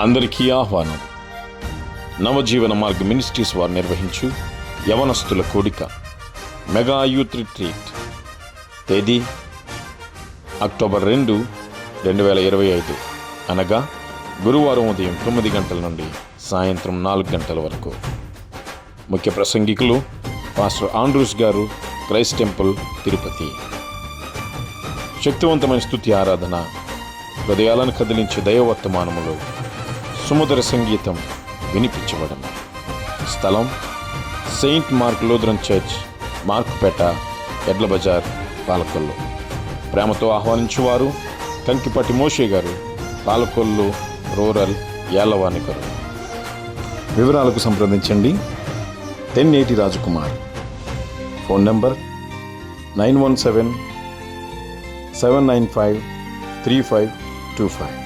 అందరికీ ఆహ్వానం. నవజీవన మార్గ మినిస్ట్రీస్ వారు నిర్వహించు యవనస్తుల కూడిక. Mega youth retreat. తేదీ? అక్టోబర్ రెండు రెండు వేల ఇరవై ఐదు. అనగా గురువారం ఉదయం తొమ్మిది గంటల నుండి సాయంత్రం నాలుగు గంటల వరకు. ముఖ్య ప్రసంగికులు pastor Andrews garu Christ temple Tirupati. శక్తివంతమైన స్థుతి ఆరాధన హృదయాలను కదిలించే దైవవర్తమానములు సుమధుర సంగీతం వినిపించబడను. స్థలం saint Mark Lutheran church Markpeta ఎడ్ల బజార్ పాలకొల్లు. ప్రేమతో ఆహ్వానించేవారు కంకిపట్టి మోషే గారు పాలకొల్లు రూరల్ యాలవానికరు వివరాలకు సంప్రదించండి. Ten eighty Rajkumar. Phone number nine one seven seven nine five three five two five.